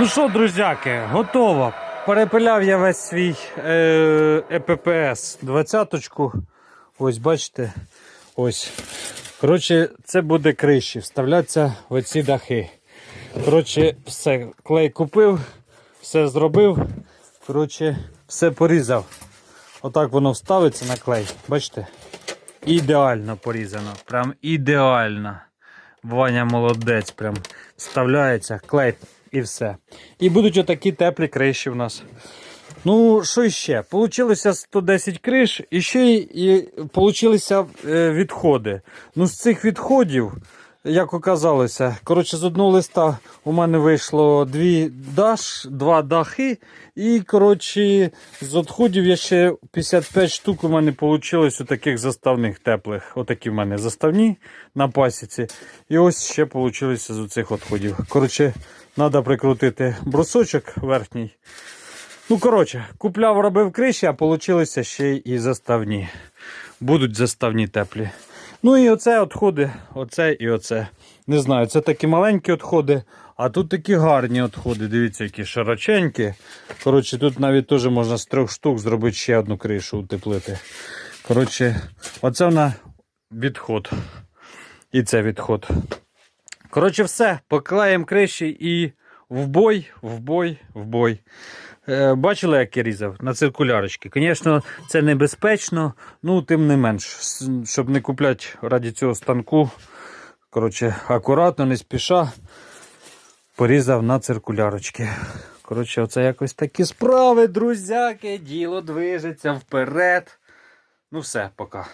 Ну що, друзяки, готово. Перепиляв я весь свій е, ЕППС 20-ку. Ось бачите. Ось. Коротше, це буде криші. Вставляться в оці дахи. Коротше, все, клей купив, все зробив. Коротше, все порізав. Отак воно вставиться на клей. Бачите? Ідеально порізано. Прям ідеально. Ваня молодець, прям вставляється, клей і все. І будуть отакі теплі криші в нас. Ну, що ще? Получилося 110 криш, і ще й і получилися е, відходи. Ну, з цих відходів, як оказалося, коротше, з одного листа у мене вийшло дві даш, два дахи. І, коротше, з відходів я ще 55 штук у мене вийшло таких заставних теплих. Отакі в мене заставні на пасіці. І ось ще вийшло з цих відходів. Коротше, треба прикрутити брусочок верхній. Ну, коротше, купляв, робив криші, а получилися ще і заставні. Будуть заставні теплі. Ну і оце відходи, оце і оце. Не знаю, це такі маленькі відходи, а тут такі гарні відходи. Дивіться, які широченькі. Коротше, тут навіть теж можна з трьох штук зробити ще одну кришу, утеплити. Коротше, оце вона відход. І це відход. Коротше, все, поклеїмо криші і в бой, в бой, в бой. Е, Бачили, як я різав на циркулярочки. Звісно, це небезпечно, ну тим не менш, щоб не купляти раді цього станку. Коротше, акуратно, не спіша. Порізав на циркулярочки. Коротше, оце якось такі справи, друзяки. Діло движеться вперед. Ну все, пока.